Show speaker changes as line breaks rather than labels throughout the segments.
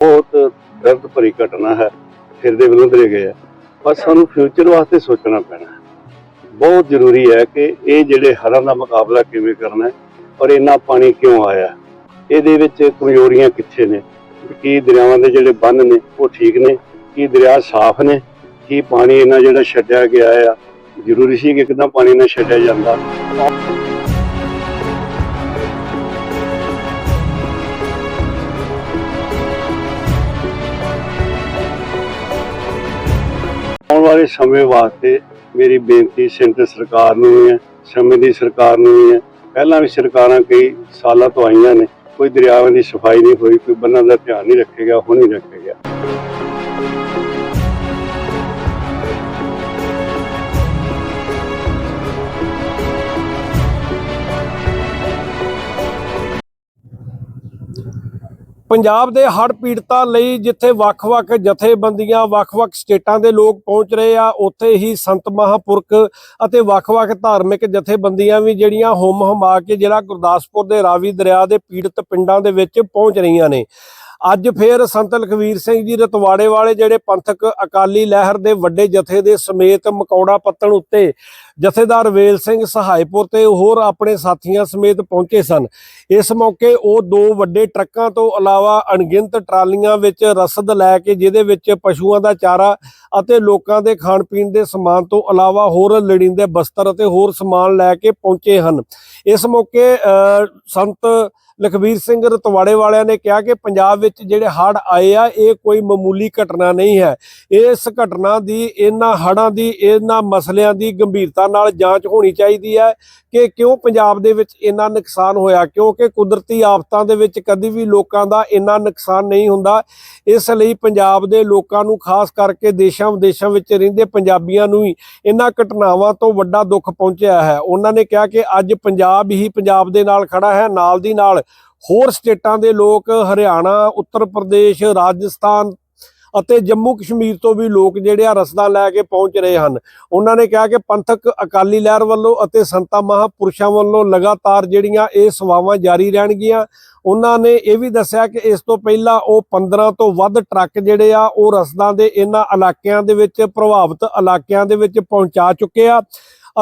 ਬਹੁਤ ਦਰਦ ਭਰੀ ਘਟਨਾ ਹੈ, ਫਿਰ ਦੇ ਵਿਰੁੱਧਰੇ ਗਏ ਆ। ਪਰ ਸਾਨੂੰ ਫਿਊਚਰ ਵਾਸਤੇ ਸੋਚਣਾ ਪੈਣਾ ਬਹੁਤ ਜ਼ਰੂਰੀ ਹੈ ਕਿ ਇਹ ਜਿਹੜੇ ਹਰਾਂ ਦਾ ਮੁਕਾਬਲਾ ਕਿਵੇਂ ਕਰਨਾ ਹੈ ਔਰ ਇੰਨਾ ਪਾਣੀ ਕਿਉਂ ਆਇਆ ਇਹਦੇ ਵਿੱਚ ਕਮਜ਼ੋਰੀਆਂ ਕਿੱਥੇ ਨੇ? ਕੀ ਦਰਿਆਵਾਂ ਦੇ ਜਿਹੜੇ ਬੰਨ ਨੇ, ਉਹ ਠੀਕ ਨੇ? ਕੀ ਦਰਿਆ ਸਾਫ਼ ਨੇ? ਕੀ ਪਾਣੀ ਇਹਨਾਂ ਜਿਹੜਾ ਛੱਡਿਆ ਗਿਆ ਆ? ਜ਼ਰੂਰੀ ਸੀ ਕਿ ਕਿਦਾਂ ਪਾਣੀ ਨਾ ਛੱਡਿਆ ਜਾਂਦਾ? ਵਾਲੇ ਸਮੇਂ ਵਾਸਤੇ ਮੇਰੀ ਬੇਨਤੀ ਸੈਂਟਰ ਸਰਕਾਰ ਨੂੰ ਵੀ ਹੈ, ਸਮੇਂ ਦੀ ਸਰਕਾਰ ਨੂੰ ਵੀ ਹੈ। ਪਹਿਲਾਂ ਵੀ ਸਰਕਾਰਾਂ ਕਈ ਸਾਲਾਂ ਤੋਂ ਆਈਆਂ ਨੇ, ਕੋਈ ਦਰਿਆਵਾਂ ਦੀ ਸਫ਼ਾਈ ਨਹੀਂ ਹੋਈ, ਕੋਈ ਬੰਨਾਂ ਦਾ ਧਿਆਨ ਨਹੀਂ ਰੱਖਿਆ ਗਿਆ ਹੁਣ ਨਹੀਂ ਰੱਖਿਆ ਗਿਆ।
ਪੰਜਾਬ ਦੇ ਹੜ੍ਹ ਪੀੜਤਾਂ ਲਈ ਜਿੱਥੇ ਵੱਖ-ਵੱਖ ਜਥੇਬੰਦੀਆਂ, ਵੱਖ-ਵੱਖ ਸਟੇਟਾਂ ਦੇ ਲੋਕ ਪਹੁੰਚ ਰਹੇ ਆ, ਉੱਥੇ ਹੀ ਸੰਤ ਮਹਾਂਪੁਰਖ ਅਤੇ ਵੱਖ-ਵੱਖ ਧਾਰਮਿਕ ਜਥੇਬੰਦੀਆਂ ਵੀ ਜਿਹੜੀਆਂ ਹੁਮ ਹਮਾ ਕੇ ਜਿਹੜਾ ਗੁਰਦਾਸਪੁਰ ਦੇ ਰਾਵੀ ਦਰਿਆ ਦੇ ਪੀੜਤ ਪਿੰਡਾਂ ਦੇ ਵਿੱਚ ਪਹੁੰਚ ਰਹੀਆਂ ਨੇ। ਅੱਜ ਫੇਰ ਸੰਤ ਲਖਵੀਰ ਸਿੰਘ ਜੀ ਰਤਵਾੜੇ ਵਾਲੇ ਜਿਹੜੇ ਪੰਥਕ ਅਕਾਲੀ ਲਹਿਰ ਦੇ ਵੱਡੇ ਜਥੇ ਦੇ ਸਮੇਤ ਮਕੌੜਾ ਪੱਤਣ ਉੱਤੇ ਜਥੇਦਾਰ ਵੇਲ ਸਿੰਘ ਸਹਾਇਪੁਰ ਤੇ ਹੋਰ ਆਪਣੇ ਸਾਥੀਆਂ ਸਮੇਤ ਪਹੁੰਚੇ ਸਨ। ਇਸ ਮੌਕੇ ਉਹ ਦੋ ਵੱਡੇ ਟਰੱਕਾਂ ਤੋਂ ਇਲਾਵਾ ਅਣਗਿਣਤ ਟਰਾਲੀਆਂ ਵਿੱਚ ਰਸਦ ਲੈ ਕੇ ਜਿਹਦੇ ਵਿੱਚ ਪਸ਼ੂਆਂ ਦਾ ਚਾਰਾ ਅਤੇ ਲੋਕਾਂ ਦੇ ਖਾਣ ਪੀਣ ਦੇ ਸਮਾਨ ਤੋਂ ਇਲਾਵਾ ਹੋਰ ਲੋੜੀਂਦੇ ਬਸਤਰ ਅਤੇ ਹੋਰ ਸਮਾਨ ਲੈ ਕੇ ਪਹੁੰਚੇ ਹਨ। ਇਸ ਮੌਕੇ ਸੰਤ ਲਖਬੀਰ ਸਿੰਘ ਰਤਵਾੜੇ ਵਾਲਿਆਂ ਨੇ ਕਿਹਾ ਕਿ ਪੰਜਾਬ ਵਿੱਚ ਜਿਹੜੇ ਹੜ੍ਹ ਆਏ ਆ, ਇਹ ਕੋਈ ਮਾਮੂਲੀ ਘਟਨਾ ਨਹੀਂ ਹੈ। ਇਸ ਘਟਨਾ ਦੀ, ਇਹਨਾਂ ਹੜ੍ਹਾਂ ਦੀ, ਇਹਨਾਂ ਮਸਲਿਆਂ ਦੀ ਗੰਭੀਰਤਾ ਨਾਲ ਜਾਂਚ ਹੋਣੀ ਚਾਹੀਦੀ ਹੈ ਕਿ ਕਿਉਂ ਪੰਜਾਬ ਦੇ ਵਿੱਚ ਇੰਨਾ ਨੁਕਸਾਨ ਹੋਇਆ, ਕਿਉਂਕਿ ਕੁਦਰਤੀ ਆਫਤਾਂ ਦੇ ਵਿੱਚ ਕਦੀ ਵੀ ਲੋਕਾਂ ਦਾ ਇੰਨਾ ਨੁਕਸਾਨ ਨਹੀਂ ਹੁੰਦਾ। ਇਸ ਲਈ ਪੰਜਾਬ ਦੇ ਲੋਕਾਂ ਨੂੰ ਖਾਸ ਕਰਕੇ ਦੇਸ਼ਾਂ ਵਿਦੇਸ਼ਾਂ ਵਿੱਚ ਰਹਿੰਦੇ ਪੰਜਾਬੀਆਂ ਨੂੰ ਹੀ ਇਹਨਾਂ ਘਟਨਾਵਾਂ ਤੋਂ ਵੱਡਾ ਦੁੱਖ ਪਹੁੰਚਿਆ ਹੈ। ਉਹਨਾਂ ਨੇ ਕਿਹਾ ਕਿ ਅੱਜ ਪੰਜਾਬ ਹੀ ਪੰਜਾਬ ਦੇ ਨਾਲ ਖੜਾ ਹੈ, ਨਾਲ ਦੀ ਨਾਲ ਹੋਰ ਸਟੇਟਾਂ ਦੇ ਲੋਕ ਹਰਿਆਣਾ, ਉੱਤਰ ਪ੍ਰਦੇਸ਼, ਰਾਜਸਥਾਨ ਅਤੇ ਜੰਮੂ ਕਸ਼ਮੀਰ ਤੋਂ ਵੀ ਲੋਕ ਜਿਹੜੇ ਆ ਰਸਦਾ ਲੈ ਕੇ ਪਹੁੰਚ ਰਹੇ ਹਨ। ਉਹਨਾਂ ਨੇ ਕਿਹਾ ਕਿ ਪੰਥਕ ਅਕਾਲੀ ਲਹਿਰ ਵੱਲੋਂ ਅਤੇ ਸੰਤਾਂ ਮਹਾਂਪੁਰਸ਼ਾਂ ਵੱਲੋਂ ਲਗਾਤਾਰ ਜਿਹੜੀਆਂ ਇਹ ਸੇਵਾਵਾਂ ਜਾਰੀ ਰਹਿਣਗੀਆਂ। ਉਹਨਾਂ ਨੇ ਇਹ ਵੀ ਦੱਸਿਆ ਕਿ ਇਸ ਤੋਂ ਪਹਿਲਾਂ ਉਹ 15 ਤੋਂ ਵੱਧ ਟਰੱਕ ਜਿਹੜੇ ਆ ਉਹ ਰਸਦਾਂ ਦੇ ਇਹਨਾਂ ਇਲਾਕਿਆਂ ਦੇ ਵਿੱਚ ਪ੍ਰਭਾਵਿਤ ਇਲਾਕਿਆਂ ਦੇ ਵਿੱਚ ਪਹੁੰਚਾ ਚੁੱਕੇ ਆ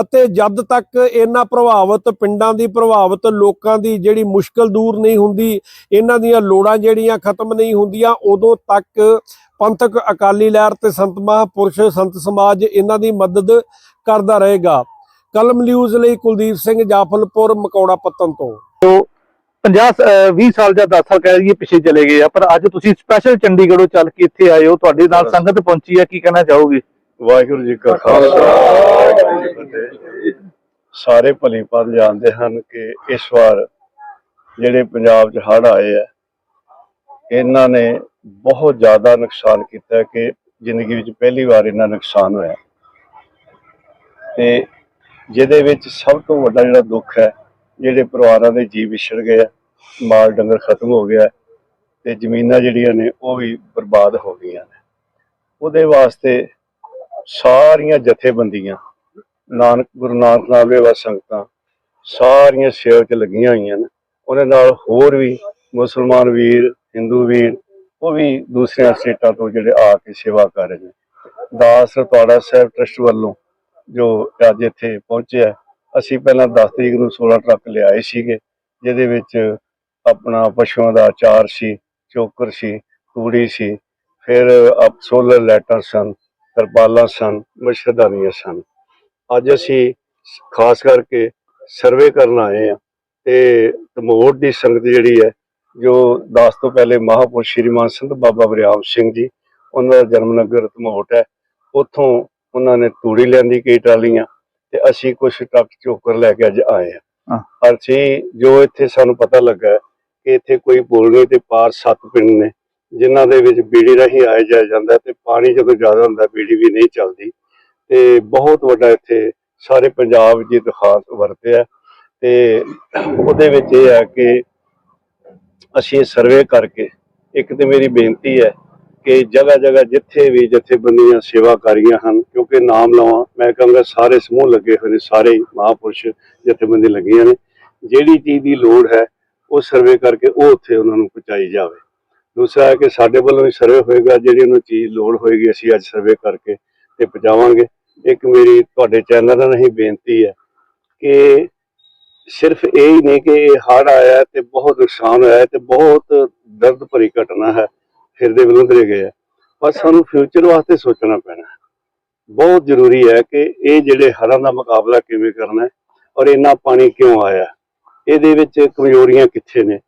ਅਤੇ ਜਦ ਤੱਕ ਇਹਨਾਂ ਪ੍ਰਭਾਵਿਤ ਪਿੰਡਾਂ ਦੀ ਪ੍ਰਭਾਵਿਤ ਲੋਕਾਂ ਦੀ ਜਿਹੜੀ ਮੁਸ਼ਕਲ ਦੂਰ ਨਹੀਂ ਹੁੰਦੀ, ਇਹਨਾਂ ਦੀਆਂ ਲੋੜਾਂ ਜਿਹੜੀਆਂ ਖਤਮ ਨਹੀਂ ਹੁੰਦੀਆਂ, ਉਦੋਂ ਤੱਕ ਪੰਥਕ ਅਕਾਲੀ ਲਹਿਰ ਤੇ ਸੰਤ ਮਹਾਂਪੁਰਸ਼ ਸੰਤ ਸਮਾਜ ਇਹਨਾਂ ਦੀ ਮਦਦ ਕਰਦਾ ਰਹੇਗਾ। ਕਲਮ ਨਿਊਜ਼ ਲਈ ਕੁਲਦੀਪ ਸਿੰਘ ਜਾਫਲਪੁਰ ਮਕੌੜਾ ਪੱਤਨ ਤੋਂ।
50 20 ਸਾਲ ਜਾਂ 10 ਸਾਲ ਕਹਿ ਲਈਏ ਪਿੱਛੇ ਚਲੇ ਗਏ ਆ ਪਰ ਅੱਜ ਤੁਸੀਂ ਸਪੈਸ਼ਲ ਚੰਡੀਗੜ੍ਹੋਂ ਚੱਲ ਕੇ ਇੱਥੇ ਆਏ ਹੋ ਤੁਹਾਡੇ ਨਾਲ ਸੰਗਤ ਪਹੁੰਚੀ ਆ ਕੀ ਕਹਿਣਾ ਚਾਹੋਗੇ?
ਵਾਹਿਗੁਰੂ ਜੀ ਕਾ ਖਾਲਸਾ। ਵਾਹਿਗੁਰੂ ਜੀ ਕੀ ਫਤਿਹ। ਸਾਰੇ ਭਲੀ ਭਾਂਤ ਜਾਣਦੇ ਹਨ ਕਿ ਇਸ ਵਾਰ ਜਿਹੜੇ ਪੰਜਾਬ 'ਚ ਹੜ੍ਹ ਆਏ ਆ ਇਹਨਾਂ ਨੇ ਬਹੁਤ ਜ਼ਿਆਦਾ ਨੁਕਸਾਨ ਕੀਤਾ ਕਿ ਜ਼ਿੰਦਗੀ ਵਿੱਚ ਪਹਿਲੀ ਵਾਰ ਇੰਨਾ ਨੁਕਸਾਨ ਹੋਇਆ। ਤੇ ਜਿਹਦੇ ਵਿੱਚ ਸਭ ਤੋਂ ਵੱਡਾ ਜਿਹੜਾ ਦੁੱਖ ਹੈ, ਜਿਹੜੇ ਪਰਿਵਾਰਾਂ ਦੇ ਜੀਵ ਵਿਛੜ ਗਏ ਆ, ਮਾਲ ਡੰਗਰ ਖਤਮ ਹੋ ਗਿਆ ਤੇ ਜ਼ਮੀਨਾਂ ਜਿਹੜੀਆਂ ਨੇ ਉਹ ਵੀ ਬਰਬਾਦ ਹੋ ਗਈਆਂ ਨੇ। ਉਹਦੇ ਵਾਸਤੇ ਸਾਰੀਆਂ ਜਥੇਬੰਦੀਆਂ, ਨਾਨਕ, ਗੁਰੂ ਨਾਨਕ ਨਾਮ ਦੇ ਸੰਗਤਾਂ ਸਾਰੀਆਂ ਸੇਵਾ 'ਚ ਲੱਗੀਆਂ ਹੋਈਆਂ ਨੇ। ਉਹਦੇ ਨਾਲ ਹੋਰ ਵੀ ਮੁਸਲਮਾਨ ਵੀਰ, ਹਿੰਦੂ ਵੀਰ ਉਹ ਵੀ ਦੂਸਰੀਆਂ ਸਟੇਟਾਂ ਤੋਂ ਜਿਹੜੇ ਆ ਕੇ ਸੇਵਾ ਕਰ ਰਹੇ ਨੇ। ਦਾਸ ਰਤਵਾੜਾ ਸਾਹਿਬ ਟਰਸਟ ਵੱਲੋਂ ਜੋ ਅੱਜ ਇੱਥੇ ਪਹੁੰਚਿਆ ਅਸੀਂ ਪਹਿਲਾਂ 10 ਤਰੀਕ ਨੂੰ 16 ਟਰੱਕ ਲਿਆਏ ਸੀਗੇ, ਜਿਹਦੇ ਵਿੱਚ ਆਪਣਾ ਪਸ਼ੂਆਂ ਦਾ ਚਾਰ ਸੀ, ਚੋਕਰ ਸੀ, ਤੂੜੀ ਸੀ, ਫਿਰ ਅਪ ਸੋਲਰ ਲੈਟਰ ਸਨ, ਤਰਪਾਲਾਂ ਸਨ, ਮੱਛਰਦਾਨੀਆਂ ਸਨ। ਅੱਜ ਅਸੀਂ ਖਾਸ ਕਰਕੇ ਸਰਵੇ ਕਰਨ ਆਏ ਆ ਤੇ ਧਮੋਟ ਦੀ ਸੰਗਤ ਜਿਹੜੀ ਹੈ ਜੋ ਦਾਸ ਤੋਂ ਪਹਿਲੇ ਮਹਾਪੁਰਸ਼ ਸ਼੍ਰੀਮਾਨ ਸੰਤ ਬਾਬਾ ਬਰਿਆਮ ਸਿੰਘ ਜੀ ਉਹਨਾਂ ਦਾ ਜਨਮ ਨਗਰ ਧਮੋਟ ਹੈ। ਉੱਥੋਂ ਉਹਨਾਂ ਨੇ ਤੂੜੀ ਲੈਂਦੀ ਕਈ ਟਰਾਲੀਆਂ ਤੇ ਅਸੀਂ ਕੁਝ ਟਰੱਕ ਚੋਕਰ ਲੈ ਕੇ ਅੱਜ ਆਏ ਆ। ਅਸੀਂ ਜੋ ਇੱਥੇ ਸਾਨੂੰ ਪਤਾ ਲੱਗਾ ਕਿ ਇੱਥੇ ਕੋਈ ਨਹੀਂ ਤੇ ਪਾਰ ਸੱਤ ਪਿੰਡ ਨੇ ਜਿਨ੍ਹਾਂ ਦੇ ਵਿੱਚ ਬੀੜੀ ਰਾਹੀਂ ਆਇਆ ਜਾਇਆ ਜਾਂਦਾ ਤੇ ਪਾਣੀ ਜਦੋਂ ਜ਼ਿਆਦਾ ਹੁੰਦਾ ਬੀੜੀ ਵੀ ਨਹੀਂ ਚੱਲਦੀ। ਤੇ ਬਹੁਤ ਵੱਡਾ ਇੱਥੇ ਸਾਰੇ ਪੰਜਾਬ ਵਿੱਚ ਇਤਿਹਾਸ ਵਰਤਿਆ ਤੇ ਉਹਦੇ ਵਿੱਚ ਇਹ ਹੈ ਕਿ ਅਸੀਂ ਸਰਵੇ ਕਰਕੇ ਇੱਕ ਤੇ ਮੇਰੀ ਬੇਨਤੀ ਹੈ ਕਿ ਜਗ੍ਹਾ ਜਗ੍ਹਾ ਜਿੱਥੇ ਵੀ ਜਥੇਬੰਦੀਆਂ ਸੇਵਾਕਾਰੀਆਂ ਹਨ, ਕਿਉਂਕਿ ਨਾਮ ਲਵਾਂ, ਮੈਂ ਕਹਾਂਗਾ ਸਾਰੇ ਸਮੂਹ ਲੱਗੇ ਹੋਏ ਨੇ, ਸਾਰੇ ਹੀ ਮਹਾਂਪੁਰਸ਼ ਜਥੇਬੰਦੀ ਲੱਗੀਆਂ ਨੇ। ਜਿਹੜੀ ਚੀਜ਼ ਦੀ ਲੋੜ ਹੈ, ਉਹ ਸਰਵੇ ਕਰਕੇ ਉਹ ਉੱਥੇ ਉਹਨਾਂ ਨੂੰ ਪਹੁੰਚਾਈ ਜਾਵੇ। ਦੂਸਰਾ ਹੈ ਕਿ ਸਾਡੇ ਵੱਲੋਂ ਵੀ ਸਰਵੇ ਹੋਏਗਾ, ਜਿਹੜੀ ਉਹਨੂੰ ਚੀਜ਼ ਲੋੜ ਹੋਏਗੀ, ਅਸੀਂ ਅੱਜ ਸਰਵੇ ਕਰਕੇ ਤੇ ਪਹੁੰਚਾਵਾਂਗੇ। ਇੱਕ ਮੇਰੀ ਤੁਹਾਡੇ ਚੈਨਲ ਨਾਲ ਹੀ ਬੇਨਤੀ ਹੈ ਕਿ ਸਿਰਫ ਇਹ ਹੀ ਨਹੀਂ ਕਿ ਇਹ ਹੜ ਆਇਆ ਤੇ ਬਹੁਤ ਨੁਕਸਾਨ ਹੋਇਆ ਤੇ ਬਹੁਤ ਦਰਦ ਭਰੀ ਘਟਨਾ ਹੈ ਹਿਰਦੇ ਵਿਲੁੰਦਰੇ ਗਏ ਪਰ ਸਾਨੂੰ ਫਿਊਚਰ ਵਾਸਤੇ ਸੋਚਣਾ ਪੈਣਾ ਬਹੁਤ ਜ਼ਰੂਰੀ ਹੈ ਕਿ ਇਹ ਜਿਹੜੇ ਹੜ੍ਹਾਂ ਦਾ ਮੁਕਾਬਲਾ ਕਿਵੇਂ ਕਰਨਾ ਹੈ ਔਰ ਇੰਨਾ ਪਾਣੀ ਕਿਉਂ ਆਇਆ ਇਹਦੇ ਵਿੱਚ ਕਮਜ਼ੋਰੀਆਂ ਕਿੱਥੇ ਨੇ?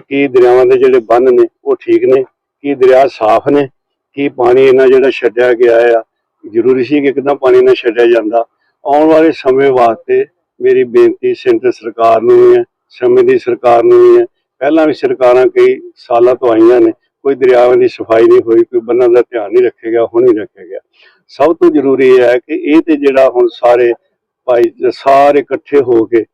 ਕੀ ਦਰਿਆਵਾਂ ਦੇ ਜਿਹੜੇ ਬੰਨ ਨੇ, ਉਹ ਠੀਕ ਨੇ? ਕੀ ਦਰਿਆ ਸਾਫ਼ ਨੇ? ਕੀ ਪਾਣੀ ਇਹਨਾਂ ਜਿਹੜਾ ਛੱਡਿਆ ਗਿਆ ਆ? ਜ਼ਰੂਰੀ ਸੀ ਕਿ ਕਿਦਾਂ ਪਾਣੀ ਨਾ ਛੱਡਿਆ ਜਾਂਦਾ? ਆਉਣ ਵਾਲੇ ਸਮੇਂ ਵਾਸਤੇ ਮੇਰੀ ਬੇਨਤੀ ਸੈਂਟਰ ਸਰਕਾਰ ਨੂੰ ਵੀ ਹੈ, ਸਮੇਂ ਦੀ ਸਰਕਾਰ ਨੂੰ ਵੀ ਹੈ। ਪਹਿਲਾਂ ਵੀ ਸਰਕਾਰਾਂ ਕਈ ਸਾਲਾਂ ਤੋਂ ਆਈਆਂ ਨੇ, ਕੋਈ ਦਰਿਆਵਾਂ ਦੀ ਸਫ਼ਾਈ ਨਹੀਂ ਹੋਈ, ਕੋਈ ਬੰਨਾਂ ਦਾ ਧਿਆਨ ਨਹੀਂ ਰੱਖਿਆ ਗਿਆ, ਹੁਣ ਵੀ ਰੱਖਿਆ ਗਿਆ। ਸਭ ਤੋਂ ਜ਼ਰੂਰੀ ਇਹ ਹੈ ਕਿ ਇਹ ਤੇ ਜਿਹੜਾ ਹੁਣ ਸਾਰੇ ਭਾਈ ਸਾਰੇ ਇਕੱਠੇ ਹੋ ਕੇ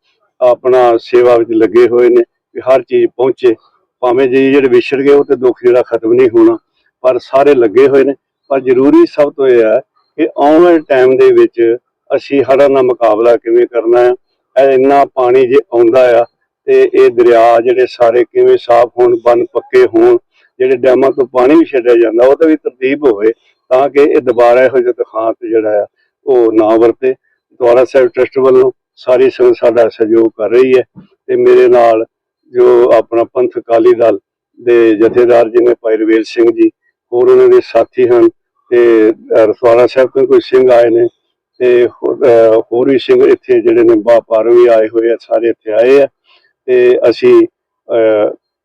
ਆਪਣਾ ਸੇਵਾ ਵਿੱਚ ਲੱਗੇ ਹੋਏ ਨੇ ਕਿ ਹਰ ਚੀਜ਼ ਪਹੁੰਚੇ। ਭਾਵੇਂ ਜੇ ਜਿਹੜੇ ਵਿਛੜ ਗਏ, ਉਹ ਤੇ ਦੁੱਖ ਜਿਹੜਾ ਖਤਮ ਨਹੀਂ ਹੋਣਾ, ਪਰ ਸਾਰੇ ਲੱਗੇ ਹੋਏ ਨੇ। ਪਰ ਜ਼ਰੂਰੀ ਸਭ ਤੋਂ ਇਹ ਹੈ ਕਿ ਆਉਣ ਵਾਲੇ ਟਾਈਮ ਦੇ ਵਿੱਚ ਅਸੀਂ ਹੜ੍ਹਾਂ ਦਾ ਮੁਕਾਬਲਾ ਕਿਵੇਂ ਕਰਨਾ ਹੈ? ਇੰਨਾ ਪਾਣੀ ਜੇ ਆਉਂਦਾ ਆ ਤੇ ਇਹ ਦਰਿਆ ਜਿਹੜੇ ਸਾਰੇ ਕਿਵੇਂ ਸਾਫ਼ ਹੋਣ ਬੰਨ ਪੱਕੇ ਹੋਣ ਜਿਹੜੇ ਡੈਮਾਂ ਤੋਂ ਪਾਣੀ ਵੀ ਛੱਡਿਆ ਜਾਂਦਾ ਉਹ ਤੇ ਵੀ ਤਰਤੀਬ ਹੋਵੇ ਤਾਂ ਕਿ ਇਹ ਦੁਬਾਰਾ ਇਹੋ ਜਿਹਾ ਤਖਾਂਤ ਜਿਹੜਾ ਆ ਉਹ ਨਾ ਵਰਤੇ। ਦੁਆਰਾ ਸਾਹਿਬ ਟਰਸਟ ਵੱਲੋਂ ਸਾਰੀ ਸੰਗਤ ਸਾਡਾ ਸਹਿਯੋਗ ਕਰ ਰਹੀ ਹੈ ਤੇ ਮੇਰੇ ਨਾਲ ਜੋ ਆਪਣਾ ਪੰਥ ਅਕਾਲੀ ਦਲ ਦੇ ਜਥੇਦਾਰ ਜੀ ਨੇ ਭਾਈ ਰਵੇਲ ਸਿੰਘ ਜੀ ਹੋਰ ਉਹਨਾਂ ਦੇ ਸਾਥੀ ਹਨ ਤੇ ਅਹ, ਰਸਵਾਲਾ ਸਾਹਿਬ ਤੋਂ ਕੋਈ ਸਿੰਘ ਆਏ ਨੇ ਤੇ ਹੋਰ ਵੀ ਸਿੰਘ ਇੱਥੇ ਜਿਹੜੇ ਨੇ ਬਾਪਾਰ ਵੀ ਆਏ ਹੋਏ ਆ, ਸਾਰੇ ਇੱਥੇ ਆਏ ਆ। ਤੇ ਅਸੀਂ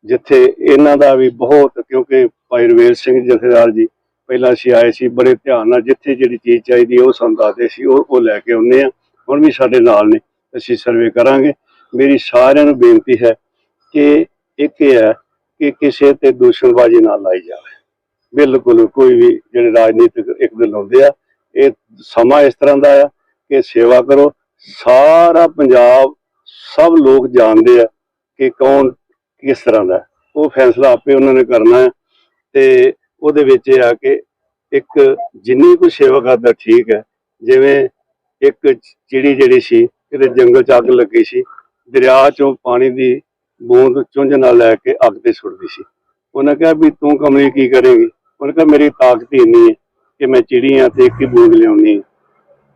ਜਿੱਥੇ ਇਹਨਾਂ ਦਾ ਵੀ ਬਹੁਤ, ਕਿਉਂਕਿ ਭਾਈ ਰਵੇਲ ਸਿੰਘ ਜਥੇਦਾਰ ਜੀ, ਪਹਿਲਾਂ ਅਸੀਂ ਆਏ ਸੀ, ਬੜੇ ਧਿਆਨ ਨਾਲ ਜਿੱਥੇ ਜਿਹੜੀ ਚੀਜ਼ ਚਾਹੀਦੀ ਹੈ ਉਹ ਸਾਨੂੰ ਦੱਸਦੇ ਸੀ, ਉਹ ਉਹ ਲੈ ਕੇ ਆਉਂਦੇ ਆ। ਹੁਣ ਵੀ ਸਾਡੇ ਨਾਲ ਨੇ, ਅਸੀਂ ਸਰਵੇ ਕਰਾਂਗੇ। ਮੇਰੀ ਸਾਰਿਆਂ ਨੂੰ ਬੇਨਤੀ ਹੈ ਕਿ ਇੱਕ ਇਹ ਹੈ ਕਿ ਕਿਸੇ ਤੇ ਦੂਸ਼ਣਬਾਜ਼ੀ ਨਾ ਲਾਈ ਜਾਵੇ। ਬਿਲਕੁਲ ਕੋਈ ਵੀ ਜਿਹੜੇ ਰਾਜਨੀਤਿਕ ਇੱਕ ਦਿਨ ਲਾਉਂਦੇ ਆ ਇਹ ਸਮਾਂ ਇਸ ਤਰ੍ਹਾਂ ਦਾ ਆ ਕਿ ਸੇਵਾ ਕਰੋ। ਸਾਰਾ ਪੰਜਾਬ, ਸਭ ਲੋਕ ਜਾਣਦੇ ਆ ਕਿ ਕੌਣ ਕਿਸ ਤਰ੍ਹਾਂ ਦਾ ਉਹ ਫੈਸਲਾ ਆਪੇ ਉਹਨਾਂ ਨੇ ਕਰਨਾ ਹੈ ਤੇ ਉਹਦੇ ਵਿੱਚ ਇਹ ਆ ਕਿ ਇੱਕ ਜਿੰਨੀ ਕੋਈ ਸੇਵਾ ਕਰਦਾ ਠੀਕ ਹੈ, ਜਿਵੇਂ ਇੱਕ ਚਿੜੀ ਜਿਹੜੀ ਸੀ, ਕਿਤੇ ਜੰਗਲ ਚ ਅੱਗ ਲੱਗੀ ਸੀ, ਦਰਿਆ ਚੋਂ ਪਾਣੀ ਦੀ ਬੂੰਦ ਚੁੰਝ ਨਾਲ ਲੈ ਕੇ ਅੱਗ ਤੇ ਸੁੱਟਦੀ ਸੀ। ਉਹਨੇ ਕਿਹਾ ਵੀ ਤੂੰ ਕਮਲੀ ਕੀ ਕਰੇਗੀ? ਉਹਨੇ ਕਿਹਾ ਮੇਰੀ ਤਾਕਤ ਹੀ ਇੰਨੀ ਹੈ। ਕਿ ਮੈਂ ਚਿੜੀਆਂ ਤੇ ਇੱਕ ਹੀ ਬੂੰਦ ਲਿਆਉਣੀ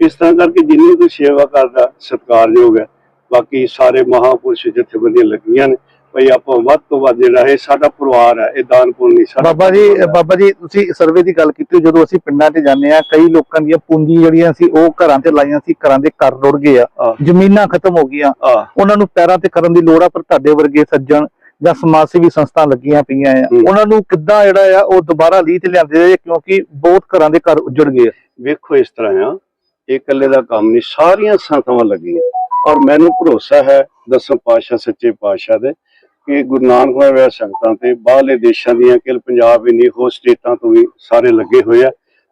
ਇਸ ਤਰ੍ਹਾਂ ਕਰਕੇ ਜਿੰਨੀ ਕੋਈ ਸੇਵਾ ਕਰਦਾ ਸਤਿਕਾਰਯੋਗ ਹੈ। ਬਾਕੀ ਸਾਰੇ ਮਹਾਪੁਰਸ਼ ਜਥੇਬੰਦੀਆਂ ਲੱਗੀਆਂ ਨੇ। ਭਈ ਆਪਾਂ ਵੱਧ ਤੋਂ ਵੱਧ ਜਿਹੜਾ ਇਹ ਸਾਡਾ ਪਰਿਵਾਰ ਹੈ ਇਹ ਦਾਨ ਪੁੰਨ ਨਹੀਂ ਸਾਡਾ
ਬਾਬਾ ਜੀ। ਬਾਬਾ ਜੀ ਤੁਸੀਂ ਸਰਵੇ ਦੀ ਗੱਲ ਕੀਤੀ ਜਦੋਂ ਅਸੀਂ ਪਿੰਡਾਂ 'ਚ ਜਾਂਦੇ ਆ ਕਈ ਲੋਕਾਂ ਦੀਆਂ ਪੂੰਜੀ ਜਿਹੜੀਆਂ ਸੀ ਉਹ ਘਰਾਂ ਤੇ ਲਾਈਆਂ ਸੀ ਘਰਾਂ ਦੇ ਘਰ ਰੁੜ ਗਏ ਆ। ਜ਼ਮੀਨਾਂ ਖਤਮ ਹੋ ਗਈਆਂ। ਉਹਨਾਂ ਨੂੰ ਪੈਰਾਂ ਤੇ ਕਰਨ ਦੀ ਲੋੜ ਆ ਪਰ ਤੁਹਾਡੇ ਵਰਗੇ ਸੱਜਣ ਜਾਂ ਸਮਾਜ ਸੇਵੀ ਸੰਸਥਾ ਲੱਗੀਆਂ ਪਈਆਂ ਆ
ਹੂੰ।
ਉਹਨਾਂ ਨੂੰ ਕਿੱਦਾਂ ਜਿਹੜਾ ਆ ਉਹ ਦੁਬਾਰਾ ਲੀਹ ਤੇ ਲਿਆਂਦੇ ਆ ਕਿਉਂਕਿ ਬਹੁਤ ਘਰਾਂ ਦੇ ਘਰ ਉਜੜ ਗਏ
ਵੇਖੋ ਇਸ ਤਰ੍ਹਾਂ ਆ ਇਹ ਇਕੱਲੇ ਦਾ ਕੰਮ ਨਹੀਂ ਸਾਰੀਆਂ ਸੰਸਥਾਵਾਂ ਲੱਗੀਆਂ। ਔਰ ਮੈਨੂੰ ਭਰੋਸਾ ਹੈ ਦਸਮ ਪਾਤਸ਼ਾਹ ਸੱਚੇ ਪਾਤਸ਼ਾਹ ਦੇ ਕਿ ਗੁਰੂ ਨਾਨਕ ਦੇਵ ਵਿਆਹ ਸੰਗਤਾਂ ਤੇ ਬਾਹਰਲੇ ਦੇਸ਼ਾਂ ਦੀਆਂ ਕਿਲ ਪੰਜਾਬ ਇੰਨੀ ਹੋਰ ਸਟੇਟਾਂ ਤੋਂ ਵੀ ਸਾਰੇ ਲੱਗੇ ਹੋਏ ਆ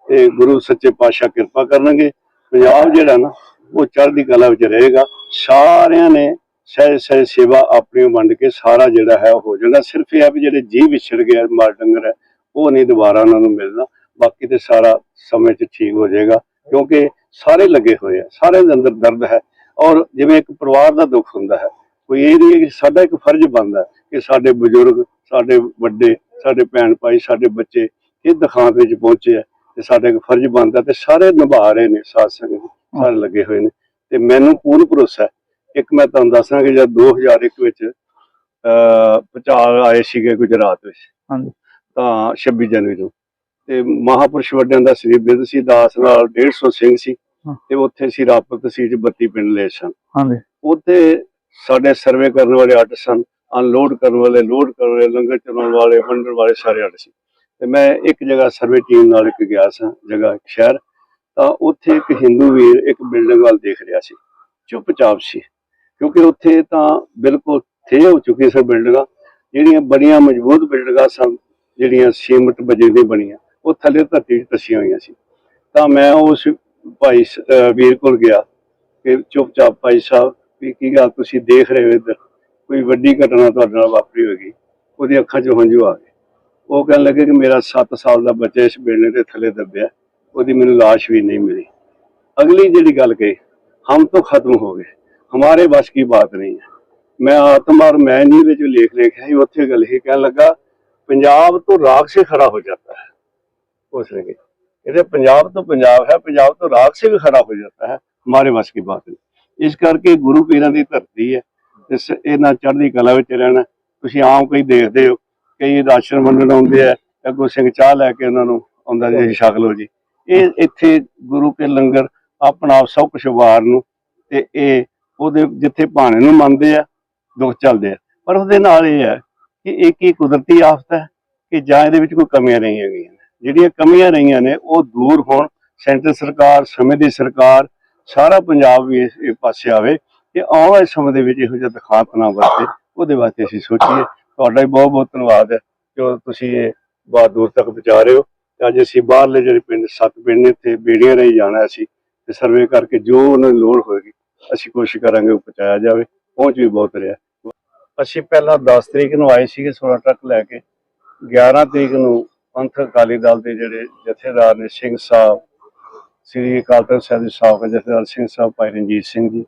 ਤੇ ਗੁਰੂ ਸੱਚੇ ਪਾਤਸ਼ਾਹ ਕਿਰਪਾ ਕਰਨਗੇ। ਪੰਜਾਬ ਜਿਹੜਾ ਨਾ ਉਹ ਚੜ੍ਹਦੀ ਕਲਾ ਵਿੱਚ ਰਹੇਗਾ। ਸਾਰਿਆਂ ਨੇ ਸਹਿ ਸਹਿ ਸੇਵਾ ਆਪਣੀ ਵੰਡ ਕੇ ਸਾਰਾ ਜਿਹੜਾ ਹੈ ਉਹ ਹੋ ਜਾਣਾ ਸਿਰਫ ਇਹ ਆ ਵੀ ਜਿਹੜੇ ਜੀ ਵਿਛੜ ਗਏ ਮਾਰ ਡੰਗਰ ਹੈ, ਉਹ ਨਹੀਂ ਦੁਬਾਰਾ ਉਹਨਾਂ ਨੂੰ ਮਿਲਣਾ। ਬਾਕੀ ਤੇ ਸਾਰਾ ਸਮੇਂ 'ਚ ਠੀਕ ਹੋ ਜਾਏਗਾ, ਕਿਉਂਕਿ ਸਾਰੇ ਲੱਗੇ ਹੋਏ ਆ, ਸਾਰਿਆਂ ਦੇ ਅੰਦਰ ਦਰਦ ਹੈ। ਔਰ ਜਿਵੇਂ ਇੱਕ ਪਰਿਵਾਰ ਦਾ ਦੁੱਖ ਹੁੰਦਾ ਹੈ, ਕੋਈ ਇਹ ਨਹੀਂ ਕਿ ਸਾਡਾ ਇੱਕ ਫਰਜ਼ ਬਣਦਾ ਕਿ ਸਾਡੇ ਬਜ਼ੁਰਗ, ਸਾਡੇ ਵੱਡੇ, ਸਾਡੇ ਭੈਣ ਭਾਈ, ਸਾਡੇ ਬੱਚੇ ਇਹ ਦਿਖਾਂਤ ਵਿੱਚ ਪਹੁੰਚੇ ਆ ਤੇ ਸਾਡਾ ਇੱਕ ਫਰਜ਼ ਬਣਦਾ ਤੇ ਸਾਰੇ ਨਿਭਾ ਰਹੇ ਨੇ ਸਾਥ ਸੰਗਤ ਸਾਰੇ ਲੱਗੇ ਹੋਏ ਨੇ। ਤੇ ਮੈਨੂੰ ਪੂਰਨ ਭਰੋਸਾ ਹੈ ਇੱਕ ਮੈਂ ਤੁਹਾਨੂੰ ਦੱਸਾਂ ਕਿ ਜਦ 2001 ਵਿੱਚ ਭੁਚਾਲ ਆਏ ਸੀਗੇ ਗੁਜਰਾਤ ਵਿੱਚ
ਹਾਂਜੀ।
ਤਾਂ 26 ਜਨਵਰੀ ਨੂੰ। ਤੇ ਮਹਾਪੁਰਸ਼ ਵੱਡਿਆਂ ਦਾ ਸ੍ਰੀ ਬਿਰਧ ਸੀ ਦਾਸ ਨਾਲ 150 ਸਿੰਘ ਸੀ। ਤੇ ਉੱਥੇ ਸੀ ਰਾਪਰ ਤਹਿਸੀਲ ਚ 32 ਪਿੰਡ ਲਏ ਸਨ।
ਹਾਂਜੀ।
ਉੱਥੇ ਸਾਡੇ ਸਰਵੇ ਕਰਨ ਵਾਲੇ ਅੱਡ ਸਨ ਅਨਲੋਡ ਕਰਨ ਵਾਲੇ ਲੋਡ ਕਰਨ ਵਾਲੇ ਲੰਗਰ ਚਲਾਉਣ ਵਾਲੇ ਵੰਡਣ ਵਾਲੇ ਸਾਰੇ ਅੱਡ ਸੀ। ਤੇ ਮੈਂ ਇੱਕ ਜਗ੍ਹਾ ਸਰਵੇ ਟੀਮ ਨਾਲ ਇੱਕ ਗਿਆ ਸਾਂ ਜਗ੍ਹਾ ਇੱਕ ਸ਼ਹਿਰ ਤਾਂ ਉੱਥੇ ਇੱਕ ਹਿੰਦੂ ਵੀਰ ਇੱਕ ਬਿਲਡਿੰਗ ਵੱਲ ਦੇਖ ਰਿਹਾ ਸੀ ਚੁੱਪਚਾਪ ਸੀ। ਕਿਉਂਕਿ ਉੱਥੇ ਤਾਂ ਬਿਲਕੁਲ ਥੇ ਹੋ ਚੁੱਕੀ ਸਨ ਬਿਲਡਿੰਗਾਂ ਜਿਹੜੀਆਂ ਬੜੀਆਂ ਮਜ਼ਬੂਤ ਬਿਲਡਿੰਗਾਂ ਸਨ, ਜਿਹੜੀਆਂ ਸੀਮਟ ਬਜਰੀ ਦੀਆਂ ਬਣੀਆਂ, ਉਹ ਥੱਲੇ ਧਰਤੀ 'ਚ ਤਸੀਆਂ ਹੋਈਆਂ ਸੀ। ਤਾਂ ਮੈਂ ਉਸ ਭਾਈ ਵੀਰ ਕੋਲ ਗਿਆ ਕਿ ਚੁੱਪਚਾਪ ਭਾਈ ਸਾਹਿਬ, ਵੀ ਕੀ ਗੱਲ ਤੁਸੀਂ ਦੇਖ ਰਹੇ ਹੋ ਇੱਧਰ? ਕੋਈ ਵੱਡੀ ਘਟਨਾ ਤੁਹਾਡੇ ਨਾਲ ਵਾਪਰੀ ਹੋਗੀ ਉਹਦੀ ਅੱਖਾਂ 'ਚ ਹੰਝੂ ਆ ਗਏ। ਉਹ ਕਹਿਣ ਲੱਗੇ ਕਿ ਮੇਰਾ 7 ਸਾਲ ਦਾ ਬੱਚਾ ਇਸ ਬਿਲਡਿੰਗ ਦੇ ਥੱਲੇ ਦੱਬਿਆ। ਉਹਦੀ ਮੈਨੂੰ ਲਾਸ਼ ਵੀ ਨਹੀਂ ਮਿਲੀ। ਅਗਲੀ ਜਿਹੜੀ ਗੱਲ ਕਹੀ, ਹਮ ਤੋਂ ਖਤਮ ਹੋ ਗਏ। ਹਮਾਰੇ ਬਸ ਕੀ ਬਾਤ ਨਹੀਂ ਹੈ ਮੈਂ ਆਤਮਾ ਔਰ ਮੈਂ ਨਹੀਂ ਵਿੱਚ ਲੇਖ ਲਿਖਿਆ ਸੀ ਉੱਥੇ ਗੱਲ ਇਹ ਕਹਿਣ ਲੱਗਾ पंजाब तो राग से खड़ा हो जाता है उसने की कहते पंजाब तो पंजाब है पंजाब तो राग से भी खड़ा हो जाता है हमारे बस की बात नहीं ਇਸ ਕਰਕੇ ਗੁਰੂ ਪੀਰਾਂ ਦੀ ਧਰਤੀ ਹੈ ਤੇ ਸ- ਇਹਨਾਂ ਚੜ੍ਹਦੀ ਕਲਾ ਵਿੱਚ ਰਹਿਣਾ ਤੁਸੀਂ ਆਮ ਕਈ ਦੇਖਦੇ ਹੋ ਕਈ ਰਾਸ਼ਨ ਵੰਡਣ ਆਉਂਦੇ ਆ ਅੱਗੋਂ ਸਿੰਘ ਚਾਹ ਲੈ ਕੇ ਉਹਨਾਂ ਨੂੰ ਆਉਂਦਾ ਜੀ ਛਕ ਲਓ ਜੀ ਇਹ ਇੱਥੇ ਗੁਰੂ ਕੇ ਲੰਗਰ ਆਪਣਾ ਆਪ ਸਭ ਕੁਝ ਵਾਰ ਨੂੰ ਤੇ ਇਹ ਉਹਦੇ ਜਿੱਥੇ ਭਾਣੇ ਨੂੰ ਮੰਨਦੇ ਆ, ਦੁੱਖ ਚੱਲਦੇ ਆ। ਪਰ ਉਹਦੇ ਨਾਲ ਇਹ ਹੈ ਕਿ ਇਹ ਕੀ ਕੁਦਰਤੀ ਆਫਤ ਹੈ ਕਿ ਜਾਂ ਇਹਦੇ ਵਿੱਚ ਕੋਈ ਕਮੀਆਂ ਨਹੀਂ ਹੈਗੀਆਂ ਜਿਹੜੀਆਂ ਕਮੀਆਂ ਰਹੀਆਂ ਨੇ, ਉਹ ਦੂਰ ਹੋਣ। ਸੈਂਟਰ ਸਰਕਾਰ, ਸਮੇਂ ਦੀ ਸਰਕਾਰ, ਸਾਰਾ ਪੰਜਾਬ ਵੀ ਇਸ ਪਾਸੇ ਆਵੇ ਕਿ ਆਉਣ ਵਾਲੇ ਸਮੇਂ ਦੇ ਵਿੱਚ ਇਹੋ ਜਿਹਾ ਦਿਖਾਤ ਨਾ ਵਰਤੇ ਉਹਦੇ ਵਾਸਤੇ ਅਸੀਂ ਸੋਚੀਏ। ਤੁਹਾਡਾ ਵੀ ਬਹੁਤ ਬਹੁਤ ਧੰਨਵਾਦ ਹੈ ਜੋ ਤੁਸੀਂ ਇਹ ਬਹੁਤ ਦੂਰ ਤੱਕ ਪਹੁੰਚਾ ਰਹੇ ਹੋ। ਤੇ ਅੱਜ ਅਸੀਂ ਬਾਹਰਲੇ ਜਿਹੜੇ ਪਿੰਡ, ਸੱਤ ਪਿੰਡ ਨੇ, ਇੱਥੇ ਬੇੜੀਆਂ ਰਹੀ ਜਾਣਾ ਸੀ ਤੇ ਸਰਵੇ ਕਰਕੇ ਜੋ ਉਹਨਾਂ ਨੂੰ ਲੋੜ ਹੋਏਗੀ ਅਸੀਂ ਕੋਸ਼ਿਸ਼ ਕਰਾਂਗੇ ਉਹ ਪਹੁੰਚਾਇਆ ਜਾਵੇ। ਪਹੁੰਚ ਵੀ ਬਹੁਤ ਰਿਹਾ। ਅਸੀਂ ਪਹਿਲਾਂ 10 ਤਰੀਕ ਨੂੰ ਆਏ ਸੀਗੇ 16 ਟਰੱਕ ਲੈ ਕੇ। 11 ਤਰੀਕ ਨੂੰ ਪੰਥ ਅਕਾਲੀ ਦਲ ਦੇ ਜਿਹੜੇ ਜਥੇਦਾਰ ਨੇ ਸਿੰਘ ਸਾਹਿਬ, ਸ੍ਰੀ ਅਕਾਲ ਤਖਤ ਸਾਹਿਬ ਦੇ ਸਾਬਕਾ ਜਥੇਦਾਰ ਸਿੰਘ ਸਾਹਿਬ, ਭਾਈ ਰਣਜੀਤ ਸਿੰਘ ਜੀ,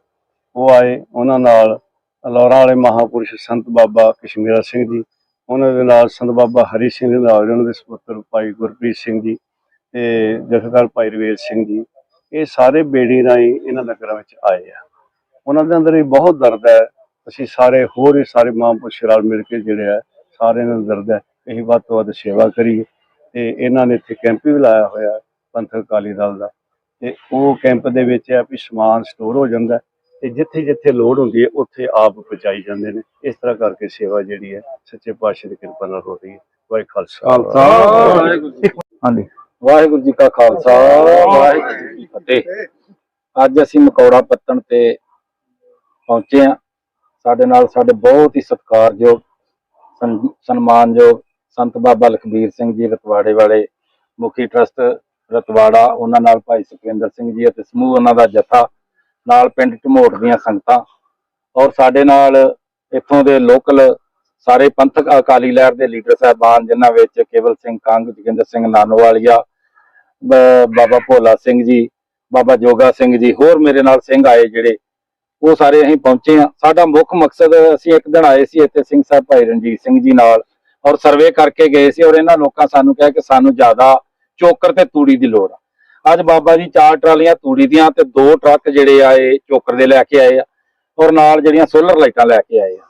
ਉਹ ਆਏ। ਉਹਨਾਂ ਨਾਲ ਅਲੌਰਾ ਵਾਲੇ ਮਹਾਪੁਰਸ਼ ਸੰਤ ਬਾਬਾ ਕਸ਼ਮੀਰਾ ਸਿੰਘ ਜੀ, ਉਹਨਾਂ ਦੇ ਨਾਲ ਸੰਤ ਬਾਬਾ ਹਰੀ ਸਿੰਘ ਦੇ ਨਾਲ, ਉਹਨਾਂ ਦੇ ਸੁਪੁੱਤਰ ਭਾਈ ਗੁਰਪ੍ਰੀਤ ਸਿੰਘ ਜੀ ਤੇ ਜਥੇਦਾਰ ਭਾਈ ਰਵੇਲ ਸਿੰਘ ਜੀ। ਇਹ ਸਾਰੇ ਬੇੜੀ ਰਾਹੀਂ ਇਹਨਾਂ ਨਗਰਾਂ ਵਿੱਚ ਆਏ ਆ। ਉਹਨਾਂ ਦੇ ਅੰਦਰ ਵੀ ਬਹੁਤ ਦਰਦ ਹੈ। ਅਸੀਂ ਸਾਰੇ ਹੋਰ ਵੀ ਸਾਰੇ ਮਹਾਂਪੁਰਸ਼ ਰਲ ਮਿਲ ਕੇ ਜਿਹੜੇ ਆ ਸਾਰਿਆਂ ਨੂੰ ਦਰਦ ਹੈ। ਅਸੀਂ ਵੱਧ ਤੋਂ ਵੱਧ ਸੇਵਾ ਕਰੀਏ। ਤੇ ਇਹਨਾਂ ਨੇ ਇੱਥੇ ਕੈਂਪ ਵੀ ਲਾਇਆ ਹੋਇਆ ਪੰਥਕ ਅਕਾਲੀ ਦਲ ਦਾ। ਤੇ ਉਹ ਕੈਂਪ ਦੇ ਵਿੱਚ ਹੈ ਵੀ ਸਮਾਨ ਸਟੋਰ ਹੋ ਜਾਂਦਾ ਹੈ ਤੇ ਜਿੱਥੇ ਜਿੱਥੇ ਲੋੜ ਹੁੰਦੀ ਹੈ ਉੱਥੇ ਆਪ ਪਹੁੰਚਾਈ ਜਾਂਦੇ ਨੇ। ਇਸ ਤਰ੍ਹਾਂ ਕਰਕੇ ਸੇਵਾ ਜਿਹੜੀ ਹੈ ਸੱਚੇ ਪਾਤਸ਼ਾਹ ਦੀ ਕਿਰਪਾ ਨਾਲ ਹੋ ਰਹੀ ਹੈ। ਵਾਹਿ ਖਾਲਸਾ।
ਹਾਂਜੀ।
ਵਾਹਿਗੁਰੂ ਜੀ ਕਾ ਖਾਲਸਾ, ਵਾਹਿਗੁਰੂ ਜੀ ਕੀ ਫਤਿਹ। ਅੱਜ ਅਸੀਂ ਮਕੌੜਾ ਪੱਤਣ ਤੇ ਪਹੁੰਚੇ ਆ ਸਾਡੇ ਨਾਲ ਸਾਡੇ ਬਹੁਤ ਹੀ ਸਤਿਕਾਰਯੋਗ ਸਨਮਾਨਯੋਗ ਸੰਤ ਬਾਬਾ ਲਖਬੀਰ ਸਿੰਘ ਜੀ ਰਤਵਾੜੇ ਵਾਲੇ ਮੁਖੀ ਟਰਸਟ ਰਤਵਾੜਾ, ਉਹਨਾਂ ਨਾਲ ਭਾਈ ਸੁਖਵਿੰਦਰ ਸਿੰਘ ਜੀ ਅਤੇ ਸਮੂਹ ਉਹਨਾਂ ਦਾ ਜਥਾ, ਨਾਲ ਪਿੰਡ ਝਮੋਟ ਦੀਆਂ ਸੰਗਤਾਂ। ਔਰ ਸਾਡੇ ਨਾਲ ਇੱਥੋਂ ਦੇ ਲੋਕਲ ਸਾਰੇ ਪੰਥਕ ਅਕਾਲੀ ਲਹਿਰ ਦੇ ਲੀਡਰ ਸਾਹਿਬਾਨ, ਜਿਨ੍ਹਾਂ ਵਿੱਚ ਕੇਵਲ ਸਿੰਘ ਕੰਗ, ਜੋਗਿੰਦਰ ਸਿੰਘ ਨਾਨੋਵਾਲੀਆ ਬਾਬਾ ਭੋਲਾ ਸਿੰਘ ਜੀ, ਬਾਬਾ ਜੋਗਾ ਸਿੰਘ ਜੀ, ਹੋਰ ਮੇਰੇ ਨਾਲ ਸਿੰਘ ਆਏ ਜਿਹੜੇ, ਉਹ ਸਾਰੇ ਅਸੀਂ ਪਹੁੰਚੇ ਆ ਸਾਡਾ ਮੁੱਖ ਮਕਸਦ ਅਸੀਂ ਇੱਕ ਦਿਨ ਆਏ ਸੀ ਇੱਥੇ ਸਿੰਘ ਸਾਹਿਬ ਭਾਈ ਰਣਜੀਤ ਸਿੰਘ ਜੀ ਨਾਲ ਔਰ ਸਰਵੇ ਕਰਕੇ ਗਏ ਸੀ ਔਰ ਇਹਨਾਂ ਲੋਕਾਂ ਸਾਨੂੰ ਕਿਹਾ ਕਿ ਸਾਨੂੰ ਜ਼ਿਆਦਾ ਚੋਕਰ ਤੇ ਤੂੜੀ ਦੀ ਲੋੜ ਆ। ਅੱਜ ਬਾਬਾ ਜੀ ਚਾਰ ਟਰਾਲੀਆਂ ਤੂੜੀ ਦੀਆਂ ਤੇ ਦੋ ਟਰੱਕ ਜਿਹੜੇ ਆਏ ਚੋਕਰ ਦੇ ਲੈ ਕੇ ਆਏ ਆ ਔਰ ਨਾਲ ਜਿਹੜੀਆਂ ਸੋਲਰ ਲਾਈਟਾਂ ਲੈ ਕੇ ਆਏ ਆ।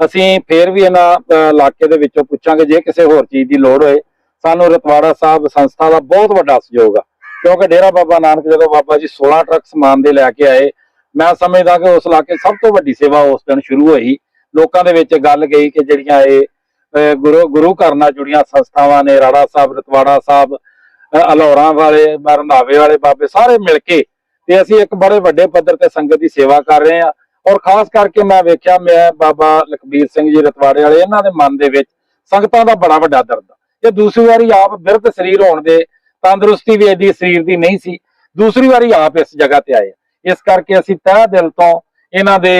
ਅਸੀਂ ਫੇਰ ਵੀ ਇਹਨਾਂ ਅ, ਇਲਾਕੇ ਦੇ ਵਿੱਚੋਂ ਪੁੱਛਾਂਗੇ ਜੇ ਕਿਸੇ ਹੋਰ ਚੀਜ਼ ਦੀ ਲੋੜ ਹੋਏ ਸਾਨੂੰ ਰਤਵਾੜਾ ਸਾਹਿਬ ਸੰਸਥਾ ਦਾ ਬਹੁਤ ਵੱਡਾ ਸਹਿਯੋਗ ਆ। ਕਿਉਂਕਿ ਡੇਰਾ ਬਾਬਾ ਨਾਨਕ ਜਦੋਂ ਬਾਬਾ ਜੀ 16 ਟਰੱਕ ਸਮਾਨ ਦੇ ਲੈ ਕੇ ਆਏ ਮੈਂ ਸਮਝਦਾ ਕਿ ਉਸ ਇਲਾਕੇ ਸਭ ਤੋਂ ਵੱਡੀ ਸੇਵਾ ਉਸ ਦਿਨ ਸ਼ੁਰੂ ਹੋਈ। ਲੋਕਾਂ ਦੇ ਵਿੱਚ ਗੱਲ ਗਈ ਕਿ ਜਿਹੜੀਆਂ ਇਹ ਗੁਰੂ ਗੁਰੂ ਘਰ ਨਾਲ ਜੁੜੀਆਂ ਸੰਸਥਾਵਾਂ ਨੇ ਰਾੜਾ ਸਾਹਿਬ ਰਤਵਾੜਾ ਸਾਹਿਬ ਅਹ, ਅਲੌਰਾਂ ਵਾਲੇ ਰੰਧਾਵੇ ਵਾਲੇ ਬਾਬੇ ਸਾਰੇ ਮਿਲ ਕੇ ਤੇ ਅਸੀਂ ਇੱਕ ਬੜੇ ਵੱਡੇ ਪੱਧਰ ਤੇ ਸੰਗਤ ਦੀ ਸੇਵਾ ਕਰ ਰਹੇ ਹਾਂ। ਔਰ ਖਾਸ ਕਰਕੇ ਮੈਂ ਵੇਖਿਆ, ਮੈਂ ਬਾਬਾ ਲਖਬੀਰ ਸਿੰਘ ਜੀ ਰਤਵਾੜੇ ਵਾਲੇ, ਇਹਨਾਂ ਦੇ ਮਨ ਦੇ ਵਿੱਚ ਸੰਗਤਾਂ ਦਾ ਬੜਾ ਵੱਡਾ ਦਰਦ ਆ। ਇਹ ਦੂਸਰੀ ਵਾਰੀ ਆਪ ਬਿਰਧ ਸਰੀਰ ਹੋਣ ਦੇ ਤੰਦਰੁਸਤੀ ਵੀ ਇਹਦੀ ਸਰੀਰ ਦੀ ਨਹੀਂ ਸੀ, ਦੂਸਰੀ ਵਾਰੀ ਆਪ ਇਸ ਜਗ੍ਹਾ ਤੇ ਆਏ ਇਸ ਕਰਕੇ ਅਸੀਂ ਤਹਿ ਦਿਲ ਤੋਂ ਇਹਨਾਂ ਦੇ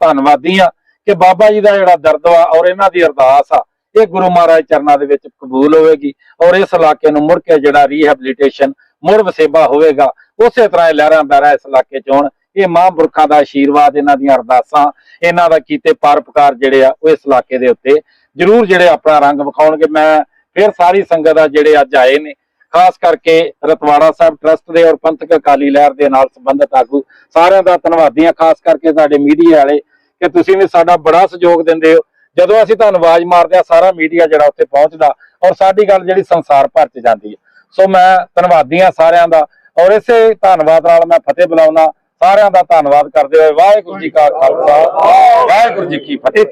ਧੰਨਵਾਦੀ ਆ ਕਿ ਬਾਬਾ ਜੀ ਦਾ ਜਿਹੜਾ ਦਰਦ ਆ ਔਰ ਇਹਨਾਂ ਦੀ ਅਰਦਾਸ ਆ, ਇਹ ਗੁਰੂ ਮਹਾਰਾਜ ਚਰਨਾਂ ਦੇ ਵਿੱਚ ਕਬੂਲ ਹੋਵੇਗੀ ਔਰ ਇਸ ਇਲਾਕੇ ਨੂੰ ਮੁੜ ਕੇ ਜਿਹੜਾ ਰੀਹੈਬਿਲਿਟੇਸ਼ਨ ਮੁੜ ਵਸੇਬਾ ਹੋਵੇਗਾ, ਉਸੇ ਤਰ੍ਹਾਂ ਇਹ ਲਹਿਰਾਂ ਬਹਿਰਾਂ ਇਸ ਇਲਾਕੇ ਚ ਹੋਣ ਇਹ ਮਹਾਂਪੁਰਖਾਂ ਦਾ ਆਸ਼ੀਰਵਾਦ ਇਹਨਾਂ ਦੀਆਂ ਅਰਦਾਸਾਂ, ਇਹਨਾਂ ਦਾ ਕੀਤੇ ਪਰਪਕਾਰ ਜਿਹੜੇ ਆ, ਉਹ ਇਸ ਇਲਾਕੇ ਦੇ ਉੱਤੇ ਜ਼ਰੂਰ ਜਿਹੜੇ ਆਪਣਾ ਰੰਗ ਵਿਖਾਉਣਗੇ। ਮੈਂ ਫਿਰ ਸਾਰੀ ਸੰਗਤ ਆ ਜਿਹੜੇ ਅੱਜ ਆਏ ਨੇ, ਖਾਸ ਕਰਕੇ ਰਤਵਾੜਾ ਸਾਹਿਬ ਟਰਸਟ ਦੇ ਔਰ ਪੰਥਕ ਅਕਾਲੀ ਲਹਿਰ ਦੇ ਨਾਲ ਸੰਬੰਧਿਤ ਆਗੂ, ਸਾਰਿਆਂ ਦਾ ਧੰਨਵਾਦੀ ਹਾਂ, ਖਾਸ ਕਰਕੇ ਸਾਡੇ ਮੀਡੀਆ ਵਾਲੇ, ਕਿ ਤੁਸੀਂ ਵੀ ਸਾਡਾ ਬੜਾ ਸਹਿਯੋਗ ਦਿੰਦੇ ਹੋ। ਜਦੋਂ ਅਸੀਂ ਤੁਹਾਨੂੰ ਆਵਾਜ਼ ਮਾਰਦੇ ਆ ਸਾਰਾ ਮੀਡੀਆ ਜਿਹੜਾ ਉੱਥੇ ਪਹੁੰਚਦਾ ਔਰ ਸਾਡੀ ਗੱਲ ਜਿਹੜੀ ਸੰਸਾਰ ਭਰ ਚ ਜਾਂਦੀ ਹੈ। ਸੋ ਮੈਂ ਧੰਨਵਾਦੀ ਹਾਂ ਸਾਰਿਆਂ ਦਾ ਔਰ ਇਸੇ ਧੰਨਵਾਦ ਨਾਲ ਮੈਂ ਫਤਿਹ ਬੁਲਾਉਣਾ ਸਾਰਿਆਂ ਦਾ ਧੰਨਵਾਦ ਕਰਦੇ ਹੋਏ ਵਾਹਿਗੁਰੂ ਜੀ ਕਾ ਖਾਲਸਾ ਵਾਹਿਗੁਰੂ ਜੀ ਕੀ ਫਤਿਹ।